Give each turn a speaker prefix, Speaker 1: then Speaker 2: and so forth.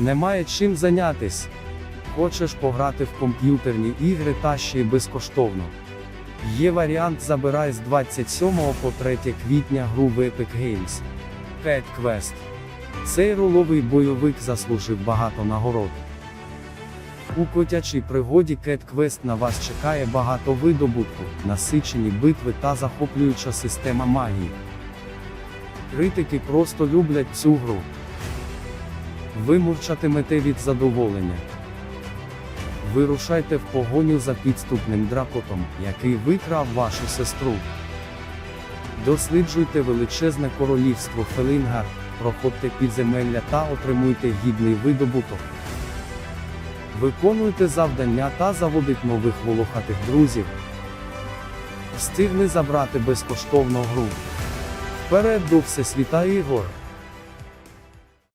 Speaker 1: Немає чим зайнятись. Хочеш пограти в комп'ютерні ігри та ще й безкоштовно. Є варіант забирай з 27 по 3 квітня гру в Epic Games. Cat Quest. Цей роловий бойовик заслужив багато нагород. У котячій пригоді Cat Quest на вас чекає багато видобутку, насичені битви та захоплююча система магії. Критики просто люблять цю гру. Ви мурчатимете від задоволення. Вирушайте в погоню за підступним дракотом, який викрав вашу сестру. Досліджуйте величезне королівство Фелінгар, проходьте підземелля та отримуйте гідний видобуток. Виконуйте завдання та заводить нових волохатих друзів. Встигни забрати безкоштовну гру. Вперед до Всесвіта ігор!